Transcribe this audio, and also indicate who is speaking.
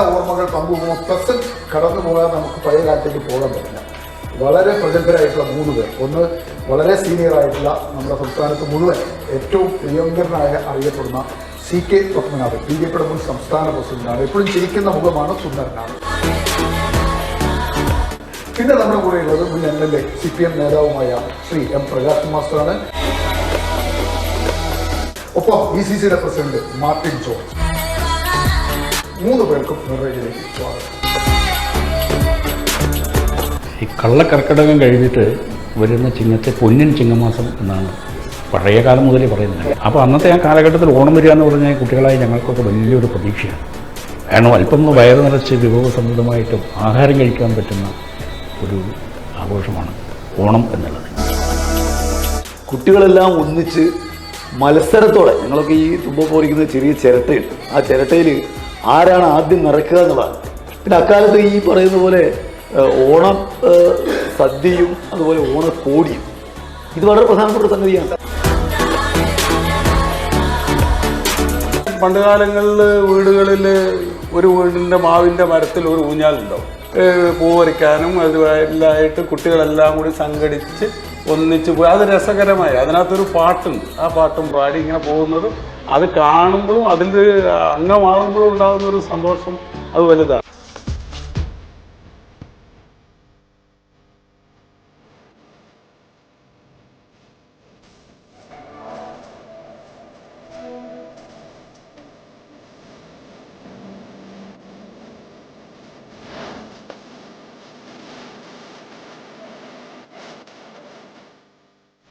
Speaker 1: പഴയകാല ഓർമ്മകൾ പങ്കു മൊത്തത്തിൽ കടന്നു പോകാൻ നമുക്ക് പഴയ കാലത്തേക്ക് പോകാൻ പറ്റില്ല. വളരെ പ്രഗത്ഭരായിട്ടുള്ള മൂന്ന് പേർ. ഒന്ന് വളരെ സീനിയറായിട്ടുള്ള നമ്മുടെ സംസ്ഥാനത്ത് മുഴുവൻ ഏറ്റവും പ്രിയങ്കരനായ അറിയപ്പെടുന്ന C K Padmanabhan B J പിയുടെ മുൻ സംസ്ഥാന പ്രസിഡന്റാണ്. എപ്പോഴും ജയിക്കുന്ന മുഖമാണ് സുന്ദരനാണ്. പിന്നെ നമ്മുടെ കൂടെയുള്ളത് മുൻ M L A C P M നേതാവുമായ ശ്രീ എം പ്രകാശ് മാസ്റ്ററാണ് ഒപ്പം ബി സി സിയുടെ പ്രസിഡന്റ് മാർട്ടിൻ ജോർജ് മൂന്ന് പേർക്കും നിർവഹിച്ചിലേക്ക് സ്വാഗതം.
Speaker 2: ഈ കള്ളക്കർക്കിടകം കഴിഞ്ഞിട്ട് വരുന്ന ചിങ്ങത്തെ പൊന്നിൻ ചിങ്ങമാസം എന്നാണ് പഴയ കാലം മുതലേ പറയുന്നത്. അപ്പോൾ അന്നത്തെ ആ കാലഘട്ടത്തിൽ ഓണം വരിക എന്ന് പറഞ്ഞാൽ കുട്ടികളായി ഞങ്ങൾക്കൊക്കെ വലിയൊരു പ്രതീക്ഷയാണ്. കാരണം അല്പം ഒന്ന് വയറ് നിറച്ച് വിഭവസമൃദ്ധമായിട്ടും ആഹാരം കഴിക്കാൻ പറ്റുന്ന ഒരു ആഘോഷമാണ് ഓണം എന്നുള്ളത്.
Speaker 3: കുട്ടികളെല്ലാം ഒന്നിച്ച് മത്സരത്തോടെ ഞങ്ങളൊക്കെ ഈ തുമ്പ പോരിക്കുന്ന ചെറിയ ചിരട്ടയുണ്ട്. ആ ചിരട്ടയിൽ ആരാണ് ആദ്യം നിറക്കുക എന്നുള്ളതാണ് പിന്നെ അക്കാലത്ത് ഈ പറയുന്ന പോലെ ഓണം സദ്യയും അതുപോലെ ഓണക്കോടിയും. ഇത് വളരെ പ്രധാനപ്പെട്ട സംഗതിയാണ്.
Speaker 4: പണ്ട് കാലങ്ങളിൽ വീടുകളിൽ ഒരു വീടിന്റെ മാവിന്റെ മരത്തിൽ ഒരു ഊഞ്ഞാലുണ്ടാവും. പൂവരിക്കാനും അതുമായിട്ട് കുട്ടികളെല്ലാം കൂടി സംഘടിച്ച് ഒന്നിച്ച് പോയി. അത് രസകരമായി. അതിനകത്തൊരു പാട്ടുണ്ട്. ആ പാട്ടും പാടി ഇങ്ങനെ പോകുന്നതും അത് കാണുമ്പോഴും അതിൽ അംഗമാകുമ്പോഴും ഉണ്ടാകുന്ന ഒരു സന്തോഷം അത് വലുതാണ്.